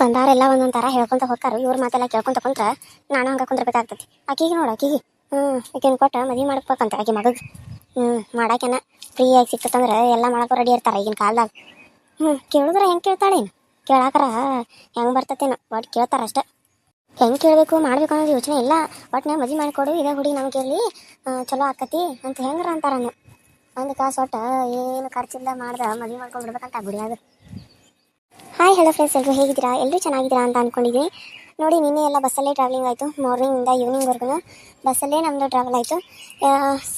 ಬಂದಾರೆಲ್ಲ ಒಂದೊಂದು ಥರ ಹೇಳ್ಕೊಂತ ಹೋಗ್ತಾರ. ಇವ್ರ ಮಾತೆಲ್ಲ ಕೇಳ್ಕೊಂತ ಕುಂತ್ರ ನಾನು ಹಂಗೆ ಕುಂದ್ರಬೇಕಾಗ್ತೈತಿ. ಆಕಿಗೆ ನೋಡು ಆಕಿಗೆ. ಹ್ಞೂ ಆಕಿನ ಕೊಟ್ಟು ಮದುವೆ ಮಾಡ್ಬೇಕಂತ ಆಕೆ ಮಗಗೆ. ಹ್ಞೂ ಮಾಡಾಕೆನ ಫ್ರೀಯಾಗಿ ಸಿಕ್ತಂದ್ರೆ ಎಲ್ಲ ಮಾಡಕ್ಕೆ ರೆಡಿ ಇರ್ತಾರೆ ಈಗಿನ ಕಾಲದಾಗ. ಹ್ಞೂ ಕೇಳಿದ್ರೆ ಹೆಂಗೆ ಕೇಳ್ತಾಳೇನು ಕೇಳಾಕರ ಹೆಂಗೆ ಬರ್ತತೇನೋ. ಒಟ್ಟು ಕೇಳ್ತಾರ ಅಷ್ಟೇ. ಹೆಂಗೆ ಕೇಳಬೇಕು, ಮಾಡ್ಬೇಕು ಅನ್ನೋದು ಯೋಚನೆ ಇಲ್ಲ. ಒಟ್ಟು ಮದುವೆ ಮಾಡಿಕೊಡು ಇದೇ ಹುಡಿ ನಮ್ಗೆ ಇರಲಿ. ಚಲೋ ಆಕತಿ ಅಂತ ಹೆಂಗ್ರ ಅಂತಾರ ನೀವು ಒಂದು ಕಾಸು ಒಟ್ಟು ಏನು ಖರ್ಚಿಲ್ಲ ಮಾಡ್ದ ಮದುವೆ ಮಾಡ್ಕೊಂಡು ಬಿಡ್ಬೇಕಂತ ಗುಡಿಯಾಗ. ಹಾಯ್ ಹಲೋ ಫ್ರೆಂಡ್ಸ್ ಎಲ್ಲರೂ ಹೇಗಿದ್ದೀರಾ? ಎಲ್ಲರೂ ಚೆನ್ನಾಗಿದ್ದೀರಾ ಅಂತ ಅಂದ್ಕೊಂಡಿದ್ದೀನಿ ನೋಡಿ, ನಿನ್ನೆ ಎಲ್ಲ ಬಸ್ಸಲ್ಲೇ ಟ್ರಾವೆಲಿಂಗ್ ಆಯಿತು. ಮಾರ್ನಿಂಗಿಂದ ಈವ್ನಿಂಗ್ವರೆಗೂ ಬಸ್ಸಲ್ಲೇ ನಮ್ಮದು ಟ್ರಾವೆಲ್ ಆಯಿತು.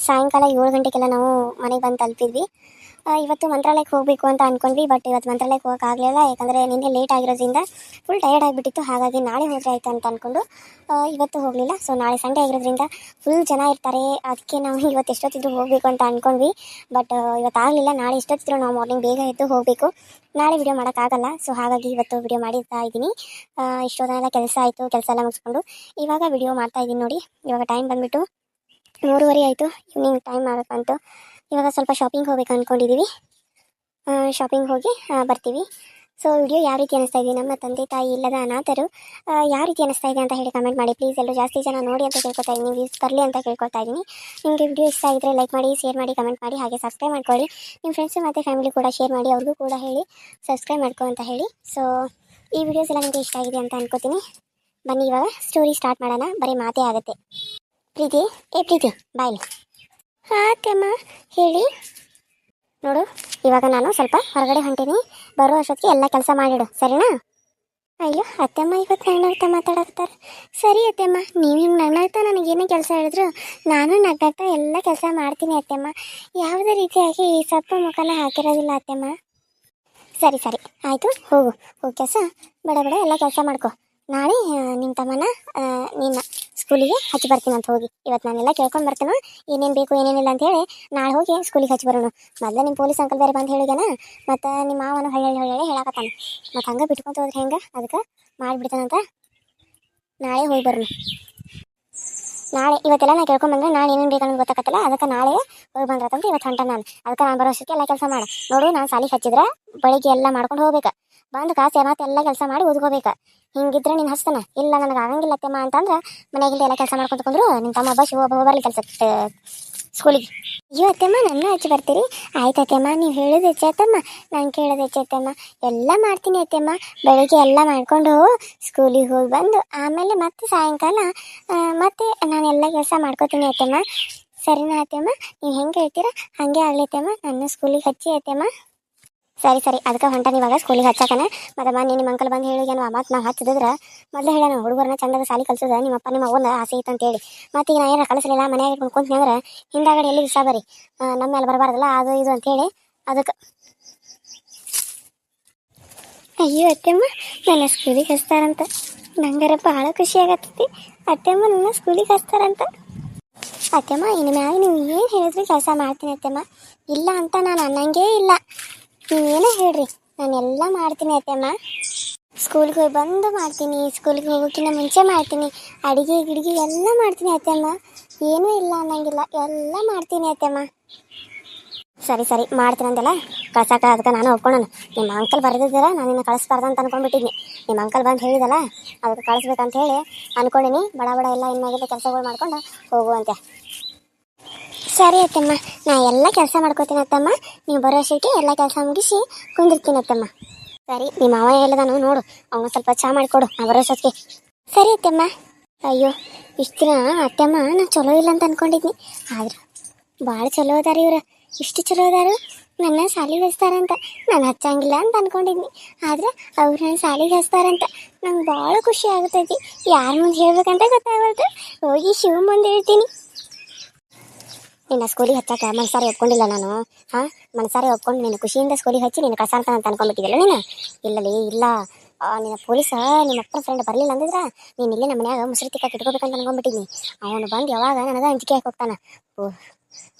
ಸಾಯಂಕಾಲ ಏಳು ಗಂಟೆಗೆಲ್ಲ ನಾವು ಮನೆಗೆ ಬಂದು ತಲುಪಿದ್ವಿ. ಇವತ್ತು ಮಂತ್ರಾಲಯಕ್ಕೆ ಹೋಗಬೇಕು ಅಂತ ಅಂದ್ಕೊಂಡ್ವಿ ಬಟ್ ಇವತ್ತು ಮಂತ್ರಾಲಯಕ್ಕೆ ಹೋಗೋಕ್ಕಾಗಲಿಲ್ಲ ಯಾಕಂದರೆ ನಿನ್ನೆ ಲೇಟ್ ಆಗಿರೋದ್ರಿಂದ ಫುಲ್ ಟಯರ್ಡ್ ಆಗಿಬಿಟ್ಟಿತ್ತು. ಹಾಗಾಗಿ ನಾಳೆ ಹೋದರೆ ಆಯ್ತು ಅಂತ ಅಂದ್ಕೊಂಡು ಇವತ್ತು ಹೋಗಲಿಲ್ಲ. ಸೊ ನಾಳೆ ಸಂಡೆ ಆಗಿರೋದ್ರಿಂದ ಫುಲ್ ಜನ ಇರ್ತಾರೆ. ಅದಕ್ಕೆ ನಾವು ಇವತ್ತು ಎಷ್ಟೊತ್ತಿದ್ರು ಹೋಗಬೇಕು ಅಂತ ಅಂದ್ಕೊಂಡ್ವಿ ಬಟ್ ಇವತ್ತು ಆಗಲಿಲ್ಲ. ನಾಳೆ ಎಷ್ಟೊತ್ತಿದ್ರು ನಾವು ಮಾರ್ನಿಂಗ್ ಬೇಗ ಎದ್ದು ಹೋಗಬೇಕು. ನಾಳೆ ವಿಡಿಯೋ ಮಾಡೋಕ್ಕಾಗಲ್ಲ. ಸೊ ಹಾಗಾಗಿ ಇವತ್ತು ವಿಡಿಯೋ ಮಾಡಿರ್ತಾ ಇದ್ದೀನಿ. ಇಷ್ಟೊತ್ತನೆಲ್ಲ ಕೆಲಸ ಆಯಿತು. ಕೆಲಸ ಎಲ್ಲ ಮುಗಿಸ್ಕೊಂಡು ಇವಾಗ ವಿಡಿಯೋ ಮಾಡ್ತಾ ಇದ್ದೀನಿ ನೋಡಿ. ಇವಾಗ ಟೈಮ್ ಬಂದುಬಿಟ್ಟು ಮೂರುವರೆ ಆಯಿತು. ಇವ್ನಿಂಗ್ ಟೈಮ್ ಆಗಬೇಕಂತು ಇವಾಗ ಸ್ವಲ್ಪ ಶಾಪಿಂಗ್ ಹೋಗ್ಬೇಕು ಅಂದ್ಕೊಂಡಿದ್ದೀವಿ ಶಾಪಿಂಗ್ ಹೋಗಿ ಬರ್ತೀವಿ. ಸೊ ವಿಡಿಯೋ ಯಾವ ರೀತಿ ಅನಿಸ್ತಾ ಇದೆ? ನಮ್ಮ ತಂದೆ, ತಾಯಿ ಇಲ್ಲದ ಅನಾಥರು ಯಾವ ರೀತಿ ಅನಿಸ್ತಾ ಇದೆ ಅಂತ ಹೇಳಿ ಕಮೆಂಟ್ ಮಾಡಿ. ಪ್ಲೀಸ್ ಎಲ್ಲರೂ ಜಾಸ್ತಿ ಜನ ನೋಡಿ ಅಂತ ಕೇಳ್ಕೊತಾ ಇದ್ದೀನಿ ವ್ಯೂಸ್ ಬರಲಿ ಅಂತ ಕೇಳ್ಕೊತಾ ಇದ್ದೀನಿ. ನಿಮಗೆ ವಿಡಿಯೋ ಇಷ್ಟ ಆಗಿದ್ರೆ ಲೈಕ್ ಮಾಡಿ ಶೇರ್ ಮಾಡಿ ಕಮೆಂಟ್ ಮಾಡಿ, ಹಾಗೆ ಸಬ್ಸ್ಕ್ರೈಬ್ ಮಾಡ್ಕೊಳ್ಳಿ. ನಿಮ್ಮ ಫ್ರೆಂಡ್ಸು ಮತ್ತು ಫ್ಯಾಮಿಲಿ ಕೂಡ ಶೇರ್ ಮಾಡಿ, ಅವ್ರಿಗೂ ಕೂಡ ಹೇಳಿ ಸಬ್ಸ್ಕ್ರೈಬ್ ಮಾಡ್ಕೊ ಅಂತ ಹೇಳಿ. ಸೊ ಈ ವಿಡಿಯೋಸ್ ಎಲ್ಲ ನಿಮಗೆ ಇಷ್ಟ ಆಗಿದೆ ಅಂತ ಅನ್ಕೋತೀನಿ. ಬನ್ನಿ ಇವಾಗ ಸ್ಟೋರಿ ಸ್ಟಾರ್ಟ್ ಮಾಡೋಣ. ಬರೀ ಮಾತೇ ಆಗುತ್ತೆ. ಪ್ರೀತಿ, ಏ ಪ್ರೀತಿ ಬಾಯ್ ಹಾಕಮ್ಮ ಹೇಳಿ. ನೋಡು, ಇವಾಗ ನಾನು ಸ್ವಲ್ಪ ಹೊರಗಡೆ ಹೊಂಟೀನಿ. ಬರೋ ಅಷ್ಟೊತ್ತಿಗೆ ಎಲ್ಲ ಕೆಲಸ ಮಾಡಿಡು, ಸರಿನಾ? ಅಯ್ಯೋ, ಅತ್ತೆಮ್ಮ ಇವತ್ತು ನಗ್ನಗ್ತಾ ಮಾತಾಡಕ್ತಾರೆ ಸರಿ ಅತ್ತೆಮ್ಮ, ನೀವು ಹಿಂಗೆ ನಗ್ನಗ್ತಾ ನನಗೇನೇ ಕೆಲಸ ಹೇಳಿದ್ರು, ನಾನು ನಗ್ನಾಗ್ತಾ ಎಲ್ಲ ಕೆಲಸ ಮಾಡ್ತೀನಿ ಅತ್ತೆಮ್ಮ. ಯಾವುದೇ ರೀತಿಯಾಗಿ ಈ ಸೊಪ್ಪು ಮುಖನ ಹಾಕಿರೋದಿಲ್ಲ ಅತ್ತೆಮ್ಮ. ಸರಿ ಸರಿ, ಆಯಿತು, ಹೋಗು. ಹೋಗಿ ಕೆಲಸ. ಬಡ ಬಡ ಎಲ್ಲ ಕೆಲಸ ಮಾಡ್ಕೊ. ನಾಳೆ ನಿಮ್ಮ ತಮ್ಮನ ನಿನ್ನ ಸ್ಕೂಲಿಗೆ ಹಚ್ಚಿ ಬರ್ತೀನಿ ಅಂತ ಹೋಗಿ. ಇವತ್ತು ನಾನೆಲ್ಲ ಕೇಳ್ಕೊಂಡು ಬರ್ತೀನಿ, ಏನೇನು ಬೇಕು ಏನೇನಿಲ್ಲ ಅಂತ ಹೇಳಿ ನಾಳೆ ಹೋಗಿ ಸ್ಕೂಲಿಗೆ ಹಚ್ಚಿ ಬರೋಣ. ಮೊದಲು ನಿಮ್ಮ ಪೊಲೀಸ್ ಅಂಕಲ್ ಬೇರೆ ಬಂದು ಹೇಳಿದಾನ ಮತ್ತು ನಿಮ್ಮ ಮಾವನ ಹೊಳ್ಳಿ ಹೊಳ್ಳಿ ಹೇಳಾಕತ್ತಾನೆ. ಮತ್ತು ಹಂಗೆ ಬಿಟ್ಕೊಂತ ಹೋದ್ರೆ ಹೆಂಗೆ? ಅದಕ್ಕೆ ಮಾಡಿಬಿಡ್ತಾನಂತ ನಾಳೆ ಹೋಗಿ ಬರೋಣ. ನಾಳೆ, ಇವತ್ತೆಲ್ಲ ನಾ ಕೇಳ್ಕೊಂಬಂದ್ರೆ ನಾನು ಏನೇನು ಬೇಕನ್ನೋದು ಗೊತ್ತಾಗತ್ತಲ್ಲ, ಅದಕ್ಕೆ ನಾಳೆ ಹೋಗಿ ಬಂದ್ರತ್ತಂತ ಇವತ್ತು ಹೊಂಟ ನಾನು. ಅದಕ್ಕೆ ನಾನು ಬರೋಷ್ಟಕ್ಕೆ ಎಲ್ಲ ಕೆಲಸ ಮಾಡ. ನೋಡು, ನಾನು ಸಾಲಿ ಹಚ್ಚಿದ್ರೆ ಬೆಳಿಗ್ಗೆ ಎಲ್ಲ ಮಾಡ್ಕೊಂಡು ಹೋಗ್ಬೇಕು. ಬಂದು ಕಾಸೆ ಮತ್ತೆ ಎಲ್ಲ ಕೆಲಸ ಮಾಡಿ ಓದ್ಕೋಬೇಕು. ಹಿಂಗಿದ್ರೆ ನೀನು ಹಚ್ತಾನ? ಇಲ್ಲ, ನನಗೆ ಆಗಂಗಿಲ್ಲ ಅತ್ತೆಮ್ಮ ಅಂತಂದ್ರೆ ಮನೆಗಿಲ್ಲ ಎಲ್ಲ ಕೆಲಸ ಮಾಡ್ಕೊಂಡು ಕುಂದ್ರು ನಿಮ್ಮ ತಮ್ಮ ಬಸ್ ಒಬ್ಬ ಬರಲಿ ಕೆಲಸ ಸ್ಕೂಲಿಗೆ. ಅಯ್ಯೋ ಅತ್ತೆಮ್ಮ, ನನ್ನ ಹಚ್ಚಿ ಬರ್ತೀರಿ? ಆಯ್ತು ಅತ್ತೆಮ್ಮ, ನೀವು ಹೇಳೋದು ಹೆಚ್ಚತ್ತಮ್ಮ ನಾನು ಕೇಳೋದು ಹೆಚ್ಚತ್ತಮ್ಮ ಎಲ್ಲ ಮಾಡ್ತೀನಿ ಅತ್ತೆಮ್ಮ, ಬೆಳಗ್ಗೆ ಎಲ್ಲ ಮಾಡ್ಕೊಂಡು ಸ್ಕೂಲಿಗೆ ಹೋಗಿ ಬಂದು ಆಮೇಲೆ ಮತ್ತೆ ಸಾಯಂಕಾಲ ಮತ್ತೆ ನಾನು ಎಲ್ಲ ಕೆಲಸ ಮಾಡ್ಕೋತೀನಿ ಅತ್ತೆಮ್ಮ. ಸರಿನಾ ಅತ್ತೆಮ್ಮ, ನೀವು ಹೆಂಗೆ ಹೇಳ್ತೀರಾ? ಹಾಗೆ ಆಗಲಿ ಅತ್ತೆಮ್ಮ, ನನ್ನ ಸ್ಕೂಲಿಗೆ ಹಚ್ಚಿ ಅತ್ತೆಮ್ಮ. ಸರಿ ಸರಿ ಅದಕ್ಕೆ ಹೊಂಟಾನ ಇವಾಗ ಸ್ಕೂಲಿಗೆ ಹಚ್ಚಾಕನ. ಮತ್ತೆ ಮೊನ್ನೆ ನಿಮ್ಮ ಅಂಕಲ್ ಬಂದು ಹೇಳಿಗೇನು ಮತ್ತೆ ನಾವು ಹಚ್ಚಿದ್ರೆ ಮೊದಲು ಹೇಳೋಣ ಹುಡುಗರನ್ನ ಚಂದದ ಸಾಲಿ ಕಲ್ಸೋದ ನಿಮ್ಮಪ್ಪ ನಿಮ್ಮ ಅವ್ವನ ಆಸೆ ಇತ್ತು ಅಂತೇಳಿ. ಮತ್ತೆ ಈಗ ನಾ ಕಳಿಸಲಿಲ್ಲ, ಮನೆಯಾಗ ಇಟ್ಕೊಂಡು ಅಂದ್ರೆ ಹಿಂದಾಗಡೆ ಎಲ್ಲಿ ವಿಷ ಬರೀ? ನಮ್ಮ ಮೇಲೆ ಬರಬಾರ್ದಲ್ಲ, ಅದು ಇದು ಅಂತೇಳಿ. ಅದಕ್ಕೆ ಅಯ್ಯೋ, ಅತ್ತೆಮ್ಮ, ನನ್ನ ಸ್ಕೂಲಿಗೆ ಹಚ್ತಾರಂತ. ನಂಗಾರ ಭಾಳ ಖುಷಿ ಆಗತ್ತೈತಿ ಅತ್ತೆಮ್ಮ, ನನ್ನ ಸ್ಕೂಲಿಗೆ ಹಚ್ತಾರಂತ. ಅತ್ತೆಮ್ಮ ಇನ್ನು ಮ್ಯಾಗ ನೀವು ಏನು ಹೇಳಿದ್ರಿ ಕೆಲಸ ಮಾಡ್ತೀನಿ ಅತ್ತೆಮ್ಮ. ಇಲ್ಲ ಅಂತ ನಾನು ಅನ್ನಂಗೇ ಇಲ್ಲ. ನೀವೇನೇ ಹೇಳ್ರಿ. ನಾನು ಎಲ್ಲ ಮಾಡ್ತೀನಿ ಅತ್ತೆಮ್ಮ. ಸ್ಕೂಲ್ಗೆ ಹೋಗಿ ಬಂದು ಮಾಡ್ತೀನಿ. ಸ್ಕೂಲ್ಗೆ ಹೋಗೋಕ್ಕಿಂತ ಮುಂಚೆ ಮಾಡ್ತೀನಿ. ಅಡುಗೆ, ಗಿಡಿಗೆ ಎಲ್ಲ ಮಾಡ್ತೀನಿ ಅತ್ತೆಮ್ಮ. ಏನೂ ಇಲ್ಲ ಅನ್ನಂಗಿಲ್ಲ. ಎಲ್ಲ ಮಾಡ್ತೀನಿ ಅತ್ತೆಮ್ಮ. ಸರಿ ಸರಿ. ಮಾಡ್ತೀನಿ ಕಸ ಕಳ್ಸಾಕ ಅದಕ್ಕೆ ನಾನು ಒಪ್ಕೊಳ್ಳೋಣ ನಿಮ್ಮ ಅಂಕಲ್ ಬರೆದಿದ್ದೀರ, ನಾನು ನಿನ್ನ ಕಳಿಸ್ಬಾರ್ದು ಅಂತ ಅನ್ಕೊಂಡ್ಬಿಟ್ಟಿದ್ನಿ. ನಿಮ್ಮ ಅಂಕಲ್ ಬಂದು ಹೇಳಿದಲ್ಲ, ಅದಕ್ಕೆ ಕಳಿಸ್ಬೇಕಂತ ಹೇಳಿ ಅನ್ಕೊಂಡಿನಿ. ಬಡ ಬಡ, ಎಲ್ಲ ಇನ್ನಾಗಿದೆ ಕೆಲಸಗಳು ಮಾಡ್ಕೊಂಡು ಹೋಗುವಂತೆ. ಸರಿ ಅತ್ತಮ್ಮ. ನಾ ಎಲ್ಲ ಕೆಲಸ ಮಾಡ್ಕೋತೀನಿ ಅತ್ತಮ್ಮ. ನೀವು ಬರೋ ಅಷ್ಟಕ್ಕೆ ಎಲ್ಲ ಕೆಲಸ ಮುಗಿಸಿ ಕುಂದಿರ್ತೀನಿ ಅತ್ತಮ್ಮ. ಸರಿ ನಿಮ್ಮ ಮಾವ ಹೇಳಿದಾನು ನೋಡು. ಅವನು ಸ್ವಲ್ಪ ಚಹಾ ಮಾಡಿಕೊಡು. ನಾ ಬರೋ ಸರಿ ಅತ್ತಮ್ಮ. ಅಯ್ಯೋ, ಇಷ್ಟು ದಿನ ಅತ್ತಮ್ಮ, ನಾ ಚಲೋ ಇಲ್ಲ ಅಂತ ಅನ್ಕೊಂಡಿದ್ನಿ. ಆದ್ರೆ ಭಾಳ ಚಲೋ ಅದಾರ ಇವ್ರು. ಇಷ್ಟು ಚಲೋ ಅದಾರು. ನನ್ನ ಶಾಲಿಗೆ ಹಚ್ತಾರಂತ. ನಾನು ಹಚ್ಚಂಗಿಲ್ಲ ಅಂತ ಅನ್ಕೊಂಡಿದ್ನಿ. ಆದ್ರೆ ಅವ್ರು ನನ್ನ ಶಾಲಿಗೆ ಹಚ್ತಾರಂತ. ನಂಗೆ ಭಾಳ ಖುಷಿ ಆಗ್ತೈತಿ ಯಾರ ಮುಂದೆ ಹೇಳ್ಬೇಕಂತ ಗೊತ್ತಾಗಲ್ದು ಹೋಗಿ ಶಿವ ಮುಂದೆ ಹೇಳ್ತೀನಿ ನಿನ್ನ ಸ್ಕೂಲಿಗೆ ಹಚ್ಚಾಕ ಮನ್ಸಾರಿ ಒಪ್ಕೊಂಡಿಲ್ಲ ನಾನು. ಹಾಂ? ಮನ್ಸಾರಿ ಒಪ್ಕೊಂಡು ನೀನು ಖುಷಿಯಿಂದ ಸ್ಕೂಲಿಗೆ ಹಚ್ಚಿ ನೀನು ಕಸ ಅಂತ ಅನ್ಕೊಂಡ್ಬಿಟ್ಟಿದ್ಯಲ್ಲ ನೀನು? ಇಲ್ಲಲೇ ಇಲ್ಲ. ನಿನ್ನ ಪೊಲೀಸ ನಿಮ್ಮ ಅಪ್ಪನ ಫ್ರೆಂಡ್ ಬರಲಿಲ್ಲ ಅಂದಿದ್ರೆ ನೀನು ಇಲ್ಲೇ ನಮ್ಮ ಮನ್ಯಾಗ ಮುಸ್ರಿ ತಿಕ್ಕ ಇಟ್ಕೋಬೇಕಂತ ಅನ್ಕೊಂಡ್ಬಿಟ್ಟಿದ್ನಿ. ಅವನು ಬಂದು ಯಾವಾಗ ನನಗೆ ಅಂಜಿಕೆ ಹಾಕಿ ಹೋಗ್ತಾನ.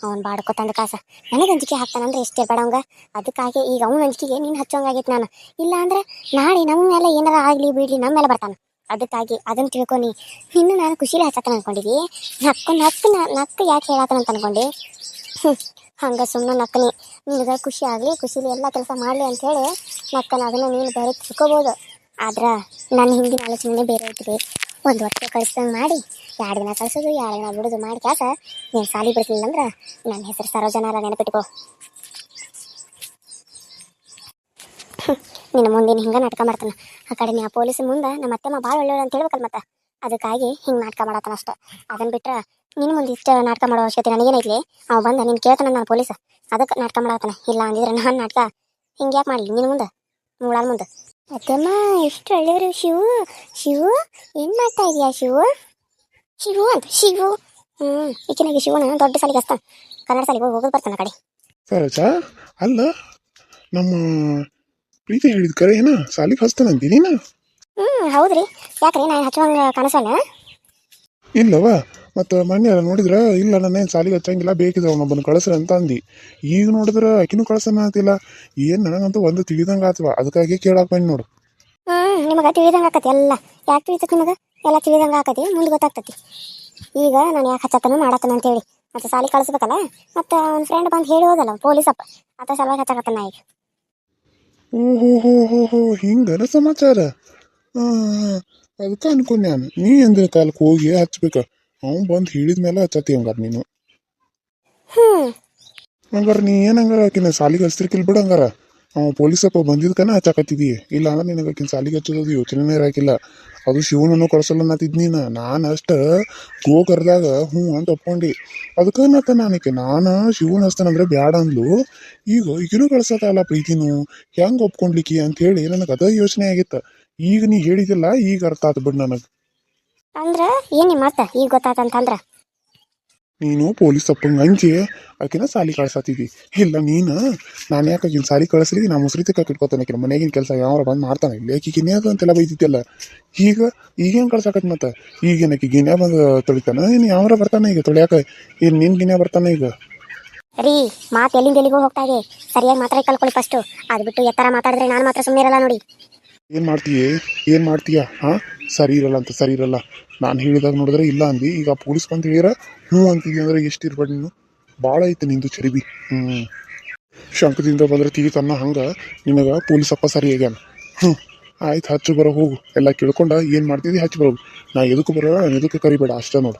ಅವ್ನು ಬಾಡ್ಕೊತಂದು ಕಾಸ. ನನಗೆ ಅಂಜಿಕೆ ಹಾಕ್ತಾನಂದ್ರೆ ಎಷ್ಟೇ ಬೇಡ ಅವಂಗ. ಅದಕ್ಕಾಗಿ ಈಗ ಅವನ ಅಂಜಿಕೆಗೆ ನೀನು ಹಚ್ಚೋಂಗಾಗೈತೆ ನಾನು. ಇಲ್ಲ ಅಂದ್ರೆ ನಾಳೆ ನಮ್ಮ ಮೇಲೆ ಏನಾರ ಆಗಲಿ ಬಿಡಲಿ ನಮ್ಮ ಮೇಲೆ ಬರ್ತಾನೆ. ಅದಕ್ಕಾಗಿ ಅದನ್ನು ತಿಳ್ಕೊನಿ ಇನ್ನು ನಾನು ಖುಷಿಲಿ ಹಚ್ಚತಾನ ಅನ್ಕೊಂಡಿದ್ವಿ ನಕ್ಕು ನಕ್ಕು ನಕ್ಕು ಯಾಕೆ ಹೇಳತ್ತನಂತ ಅನ್ಕೊಂಡೆ? ಹ್ಞೂ ಹಂಗೆ ಸುಮ್ಮನೆ ನಕ್ಕನಿ ನಿನಗೆ ಖುಷಿ ಆಗಲಿ, ಖುಷಿಲಿ ಎಲ್ಲ ಕೆಲಸ ಮಾಡಲಿ ಅಂತೇಳಿ ನಕ್ಕನ ಅದನ್ನು ನೀನು ಬೇರೆ ತಿಳ್ಕೊಬೋದು. ಆದ್ರೆ ನನ್ನ ಹಿಂದಿನ ಆಲೋಚನೆ ಬೇರೆ ಐತ್ರಿ. ಒಂದು ಹೊಟ್ಟೆ ಕಳಿಸ್ದಂಗೆ ಮಾಡಿ, ಎರಡು ದಿನ ಕಳ್ಸೋದು, ಎರಡು ದಿನ ಬಿಡೋದು ಮಾಡಿ ಕ್ಯಾಸ ನೀನು ಸಾಲಿ ಬಿಡ್ತೀನಿ ಅಂದ್ರೆ ನನ್ನ ಹೆಸರು ಸರೋಜನಾರ ನೆನಪಿಟ್ಕೋ. ನಿನ್ನ ಮುಂದಿನ ಹಿಂಗೆ ನಾಟಕ ಮಾಡ್ತಾನ. ಆ ಕಡೆ ನೀ ಆ ಪೊಲೀಸ್ ಮುಂದೆ ನಮ್ಮ ಅತ್ತೆಮ್ಮ ಭಾಳ ಒಳ್ಳೆಯವ್ರು ಅಂತ ಹೇಳ್ಬೇಕಲ್ಲ ಮತ್ತೆ. ಅದಕ್ಕಾಗಿ ಹಿಂಗೆ ನಾಟಕ ಮಾಡತ್ತಾನ ಅಷ್ಟೇ. ಅದನ್ನ ಬಿಟ್ರೆ ನಿನ್ನ ಮುಂದೆ ಇಷ್ಟ ನಾಟಕ ಮಾಡೋ ಅವಶ್ಯಕತೆ ನನಗೇನೈತ್ಲಿ ಅವ ಬಂದ ನೀನು ಕೇಳ್ತಾನ ನಾನು ಪೊಲೀಸ್. ಅದಕ್ಕೆ ನಾಟಕ ಮಾಡತ್ತಾನ ಇಲ್ಲ ಅಂದಿದ್ರೆ ನಾನು ನಾಟಕ. ಹಿಂಗೆ ಯಾಕೆ ಮಾಡಲಿ ನಿನ್ನ ಮುಂದೆ? ಮೂಳಾಲ್ ಮುಂದೆ. ಅತ್ತಮ್ಮ ಎಷ್ಟು ಒಳ್ಳೆಯವರು ಶಿವು. ಶಿವು ಏನು ಮಾಡ್ತಾ ಇದೆಯಾ ಶಿವು? ಶಿವು ಅಂತ ಶಿವು. ಹ್ಞೂ ಈಕಿನಾಗಿ ಶಿವನ ದೊಡ್ಡ ಸಾಲಿಗೆ ಹಸ್ತಾನ ಕನ್ನಡ ಸಾಲಿಗೆ ಹೋಗಿ ಹೋಗೋದು ಬರ್ತಾನ ಆ ಕಡೆ. ಸರೋಜ ಅಲ್ಲ ನಮ್ಮ ಪ್ರೀತಿ ಹೇಳಿದ ಕರೆ ಏನ? ಸಾಲಿಗೆ ಹಚ್ತಾನಂತಿ ಅಂತೀನ ಹ್ಞೂ ಹೌದ್ರಿ. ಯಾಕ್ರಿ ನಾನು ಹಚ್ಚುವಂಗ ಕನಸಲ್ಲ ಇಲ್ಲವ ಮತ್ತು ಮೊನ್ನೆ ಎಲ್ಲ ನೋಡಿದ್ರ ಇಲ್ಲ ನಾನೇನು ಸಾಲಿಗೆ ಹಚ್ಚಂಗಿಲ್ಲ ಬೇಕಿದ್ರೆ ಅವನೊಬ್ಬನ ಕಳಿಸ್ರಿ ಅಂತ ಅಂದಿ. ಈಗ ನೋಡಿದ್ರೆ ಆಕಿನೂ ಕಳ್ಸನ ಅಂತಿಲ್ಲ ಏನು ನನಗಂತೂ ಒಂದು ತಿಳಿದಂಗೆ ಆತವ. ಅದಕ್ಕಾಗಿ ಕೇಳಾಕ್ ಬಂದ್ ನೋಡು. ಹ್ಞೂ ನಿಮಗೆ ತಿಳಿದಂಗೆ ಆಕತಿ ಎಲ್ಲ. ಯಾಕೆ ತಿಳಿತೈತಿ ನಿಮಗೆ? ಎಲ್ಲ ತಿಳಿದಂಗೆ ಆಕತಿ ಮುಂದೆ ಗೊತ್ತಾಗ್ತತಿ. ಈಗ ನಾನು ಯಾಕೆ ಹಚ್ಚತನ ಮಾಡತ್ತನ ಅಂತೇಳಿ. ಮತ್ತೆ ಸಾಲಿ ಕಳಿಸ್ಬೇಕಲ್ಲ? ಮತ್ತೆ ಅವ್ನ ಫ್ರೆಂಡ್ ಬಂದು ಹೇಳಿ ಹೋದಲ್ಲ ಪೊಲೀಸಪ್ಪ ಆತ ಸಲುವಾಗಿ ಹಚ್ಚಕತ್ತನ ಈಗ. ಓ ಹೋ ಹೋ ಹೋ ಹೋ ಹಿಂಗನ ಸಮಾಚಾರ? ಆ ಅದಕ್ಕೆ ಅನ್ಕೊಂಡೆ ನಾನು. ನೀ ಎಂದಿನ ಕಾಲಕ್ಕೆ ಹೋಗಿ ಹಚ್ಬೇಕ. ಅವ್ನು ಬಂದು ಹೇಳಿದ ಮೇಲೆ ಹಚ್ಚತಿ ಹಂಗಾರ ನೀನು. ಹಂಗಾರ ನೀ ಏನು ಹಂಗಾರ ಆಕಿನ ಸಾಲಿಗೆ ಹಚ್ತಿರ್ಕಿಲ್ ಬಿಡು ಹಂಗಾರ. ಅವ ಪೊಲೀಸಪ್ಪ ಬಂದಿದ್ಕನ ಹಚ್ಚಾಕತ್ತಿದಿ. ಇಲ್ಲ ಅಂದ್ರೆ ನಿನಗೆ ಆಕಿನ ಸಾಲಿಗೆ ಹಚ್ಚೋದು ಯೋಚನೆನೇ ಇರಾಕಿಲ್ಲ. ಅದು ಶಿವನನ್ನು ಕಳ್ಸಲ್ಲ ಅನ್ನತ್ತಿದ್ ನೀನು. ನಾನು ಅಷ್ಟ ಗೋಕರ್ದಾಗ ಹ್ಞೂ ಅಂತ ಒಪ್ಕೊಂಡು. ಅದಕ್ಕೆ ನತ್ತ ನಾನಕ್ಕೆ ನಾನು ಶಿವನ ಹಚ್ತಾನಂದ್ರೆ ಬ್ಯಾಡ ಅಂದ್ಲು. ಈಗ ಈಗಿನೂ ಕಳ್ಸತ್ತಲ್ಲ ಪ್ರೀತಿನೂ? ಹೆಂಗೆ ಒಪ್ಕೊಂಡ್ಲಿಕ್ಕಿ ಅಂತ ಹೇಳಿ ನನಗೆ ಅದ ಯೋಚನೆ ಆಗಿತ್ತು. ಈಗ ನೀ ಹೇಳಿದಿಲ್ಲ ಈಗ ಅರ್ಥ ಆತು ಬಿಡು ನನಗೆ. ಅಂದ್ರೆ ಏನು ಮಾತ ಈಗ ಗೊತ್ತಾತಂತಂದ್ರೆ? ನೀನು ಪೊಲೀಸ್ ಅಪ್ಪಂಗೆ ಅಂಜಿ ಆಕಿನ ಸಾಲಿ ಕಳ್ಸತ್ತಿದ್ದಿ ಇಲ್ಲ ನೀನು ನಾನು ಯಾಕೆ ಆಕಿನ ಸಾಲಿ ಕಳಿಸ್ರಿ ನಾ ಮುಸ್ರಿ ತಕ್ಕ ಇಟ್ಕೋತಾನೆ ಆಕಿನ ಮನೆಗಿನ ಕೆಲಸ ಯಾವ ಬಂದು ಮಾಡ್ತಾನೆ. ಇಲ್ಲಿ ಆಕಿ ಗಿನ್ಯಾ ಅಂತೆಲ್ಲ ಬೈದಿದ್ದೆಲ್ಲ ಈಗ ಈಗೇನು ಕಳ್ಸಾಕತ್ ಮತ್ತೆ? ಈಗೇನು ಆಕಿ ಗಿನ್ಯಾ ಬಂದು ತೊಳಿತಾನ? ಇನ್ನು ಯಾವಾರ ಬರ್ತಾನೆ ಈಗ ತೊಳ್ಯಾಕ? ಏನು ನಿನ್ನ ಗಿನ್ಯಾ ಬರ್ತಾನೆ ಈಗ? ರೀ ಮಾತು ಎಲ್ಲಿಂದ ಎಲ್ಲಿಗೂ ಹೋಗ್ತಾ ಇದೆ. ಸರಿಯಾಗಿ ಮಾತ್ರ ಕಲ್ಕೊಳ್ಳಿ ಫಸ್ಟು ಅದು ಬಿಟ್ಟು ಎತ್ತರ ಮಾತಾಡಿದ್ರೆ ನಾನು ಮಾತ್ರ ಸುಮ್ಮನೆ ಇರಲ್ಲ ನೋಡಿ. ಏನು ಮಾಡ್ತೀಯೇ? ಏನು ಮಾಡ್ತೀಯ? ಹಾಂ? ಸರಿ ಇರಲ್ಲ ಅಂತ ಸರಿ ಇರಲ್ಲ. ನಾನು ಹೇಳಿದಾಗ ನೋಡಿದ್ರೆ ಇಲ್ಲ ಅಂದಿ. ಈಗ ಪೊಲೀಸ್ ಬಂದು ಹೇಳ ಹ್ಞೂ ಅಂತಿದ್ವಿ ಅಂದ್ರೆ ಎಷ್ಟು ಇರ್ಬೇಡ ನೀನು. ಭಾಳ ಐತೆ ನಿಂದು ಚರಿಬಿ. ಹ್ಞೂ ಶಂಕದಿಂದ ಬಂದ್ರೆ ತನ್ನ ಹಂಗೆ ನಿನಗೆ ಪೊಲೀಸ್ ಅಪ್ಪ ಸರಿ ಆಗ್ಯಾನ. ಹ್ಞೂ. ಆಯ್ತು ಹಚ್ಚು ಬರೋ ಹೋಗು. ಎಲ್ಲ ಕೇಳ್ಕೊಂಡು ಏನು ಮಾಡ್ತಿದ್ದಿ ಹಚ್ಚಿ ಬರೋದು ನಾ ಎದಕ್ಕೆ ಬರೋ ನಾನು ಎದಕ್ಕೂ ಕರಿಬೇಡ ಅಷ್ಟೇ ನೋಡು.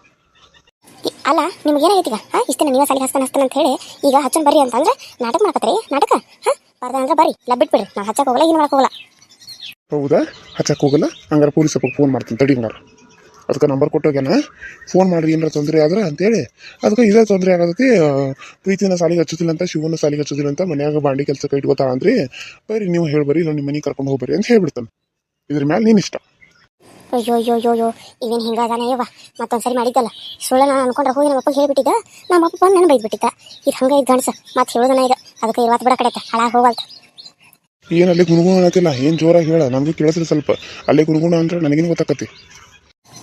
ಅಲ್ಲ ನಿಮ್ಗೆ ಏನಾಗೈತಿ ಈಗ ಹಾಂ ಇಷ್ಟೇ ನೀವೇ ಸಾಲಿಗೆ ಹಸ್ತಾನ ಹಸ್ತಾನ ಅಂತ ಹೇಳಿ ಈಗ ಹಚ್ಚನ್ ಬರ್ರಿ ಅಂತಂದ್ರೆ ನಾಟಕ ಮಾಡ್ಕತ್ರಿ ನಾಟಕ? ಹಾಂ ಬರ್ದ ಅಂದ್ರೆ ಬರ್ರಿ ಇಲ್ಲ ಬಿಟ್ಬಿಡ್ರಿ ನಾನು ಹಚ್ಚಕ್ಕೆ ಹೋಗಲ್ಲ ಏನು ಮಾಡಕ್ಕೆ ಹೋಗಲ್ಲ. ಹೌದಾ? ಹಚ್ಚಕ್ಕೆ ಹೋಗಲ್ಲ? ಹಂಗಾರೆ ಪೊಲೀಸ್ ಅಪ್ಪ ಫೋನ್ ಮಾಡ್ತೀನಿ ತಡಿ ಹಂಗಾರೆ. ಅದಕ್ಕೆ ನಂಬರ್ ಕೊಟ್ಟೋಗ್ಯಾನ ಫೋನ್ ಮಾಡಿರಿ ಏನಾರ ತೊಂದರೆ ಆದ್ರೆ ಅಂತೇಳಿ. ಅದಕ್ಕೆ ಇದೇ ತೊಂದರೆ ಆಗೋದಕ್ಕೆ ಪ್ರೀತಿನ ಸಾಲಿಗೆ ಹಚ್ಚುತ್ತಿಲ್ಲ ಅಂತ ಶಿವನ ಸಾಲಿಗೆ ಹಚ್ಚುತ್ತಿಲ್ಲ ಅಂತ ಮನ್ಯಾಗ ಬಾಂಡಿ ಕೆಲಸಕ್ಕೆ ಇಟ್ಕೋತಾಳ ಅಂದ್ರಿ. ಬರ್ರಿ ನೀವು ಹೇಳ್ಬರಿ ಇಲ್ಲ ನಿಮ್ಮ ಮನೆಗೆ ಕರ್ಕೊಂಡು ಹೋಗ್ಬರಿ ಅಂತ ಹೇಳ್ಬಿಡ್ತಾನೆ. ಇದ್ರ ಮ್ಯಾಲೆ ನೀನು ಇಷ್ಟ. ಅಯ್ಯೋ ಅಯ್ಯೋ ಅಯ್ಯೋ ಅಯ್ಯೋ ಇವೇನು ಹಿಂಗಾದಾನೆ ಯವ್ವ? ಮತ್ತೊಂದು ಸರಿ ಮಾಡಿದ್ದಲ್ಲ. ಸುಳ್ಳು ನಾನು ಅನ್ಕೊಂಡ್ರೆ ಹೋಗಿ ನಮ್ಮ ಅಪ್ಪಗೆ ಹೇಳ್ಬಿಟ್ಟಿದ್ದ. ನಮ್ಮ ಅಪ್ಪ ಬಂದು ನಾನು ಬೈದ್ಬಿಟ್ಟಿದ್ದ ಇದು ಹಂಗೆ ಇದು ಗಣಸ ಮತ್ತೆ ಹೇಳೋದನ ಇದು ಅದಕ್ಕೆ ಇರುವತ್ತು ಬಿಡ ಕಡೆ ಹಾಳಾಗಿ ಹೋಗಲ್ತ ಏನು ಅಲ್ಲಿ ಗುಣಗುಣ ಅನ್ನತ್ತಿಲ್ಲ ಏನು ಜೋರಾಗಿ ಹೇಳ ನಮಗೂ ಕೇಳಿಸ್ರಿ ಸ್ವಲ್ಪ. ಅಲ್ಲೇ ಗುಣಗುಣ ಅಂದ್ರೆ ನನಗೇನು ಗೊತ್ತಾಕತಿ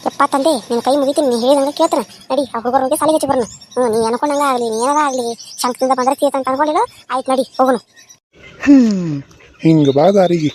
ಯಪ್ಪ ತಂದೆ ನಿನ್ನ ಕೈ ಮುಗಿತೀನಿ ನೀನು ಹೇಳಿದಂಗೆ ಕೇಳ್ತಾನೆ ನಡಿ ಆ ಹುಡುಗರ ಹೋಗಿ ಸಾಲಿಗೆ ಹಚ್ಚಿ ಬರೋಣ ಹ್ಞೂ ನೀ ಅನ್ಕೊಂಡಂಗೆ ಆಗಲಿ ನೀ ಏನಾರ ಆಗಲಿ ಶಂಕದಿಂದ ಬಂದ್ರೆ ತೀರ್ತ ಅಂತ ಅನ್ಕೊಂಡಿಲ್ಲ ಆಯ್ತು ನಡಿ ಹೋಗೋಣ ಹ್ಞೂ ಹಿಂಗೆ ಬಾ ದಾರಿಗೆ